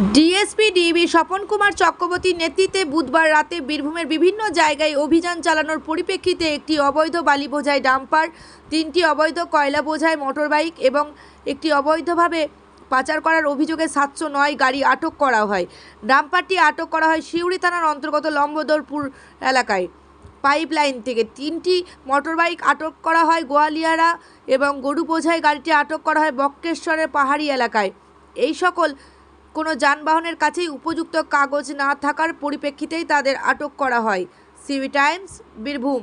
DSP DB Swapan Kumar চক্রবর্তীর নেতৃত্বে বুধবার রাতে বীরভূমের বিভিন্ন জায়গায় অভিযান চালানোর পরিপ্রেক্ষিতে একটি অবৈধ বালি বোঝাই ডাম্পার, তিনটি অবৈধ কয়লা বোঝাই মোটরবাইক এবং একটি অবৈধভাবে পাচার করার অভিযোগে সাতশো নয় গাড়ি আটক করা হয়। ডাম্পারটি আটক করা হয় সিউড়ি থানার অন্তর্গত লম্বদরপুর এলাকায়। পাইপলাইন থেকে তিনটি মোটরবাইক আটক করা হয় গোয়ালিয়ারা এবং গরু বোঝাই গাড়িটি আটক করা হয় বক্রেশ্বরের পাহাড়ি এলাকায়। এই সকল কোনো যানবাহনের কাছেই উপযুক্ত কাগজ না থাকার পরিপ্রেক্ষিতেই তাদের আটক করা হয়। CV Times Birbhum.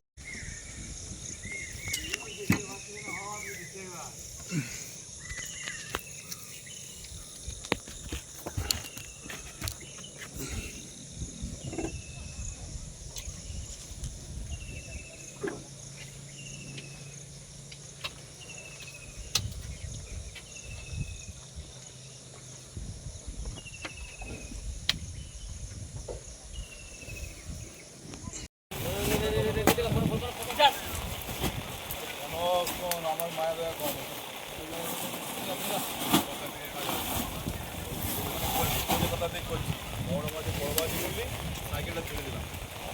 সাইকেলটা ছেড়ে দিলাম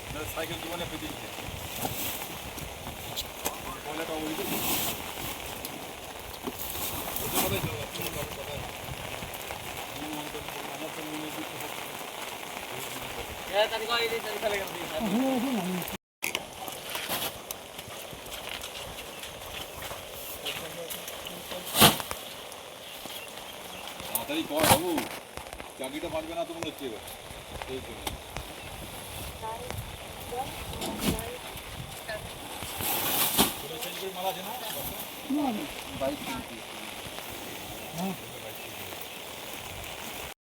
নাহলে সাইকেল জীবনে পেতে দিতে পয়লাটা অবৈধ ওদের কথাই চলো তুমি বাবুর কথায় তুমি মমতা আমার তো মনে হয় তাড়াতাড়ি কর বাবু। চাকরিটা পারবে না তো মনে হচ্ছে এবার। এই জন্য মালা আছে না? বাইক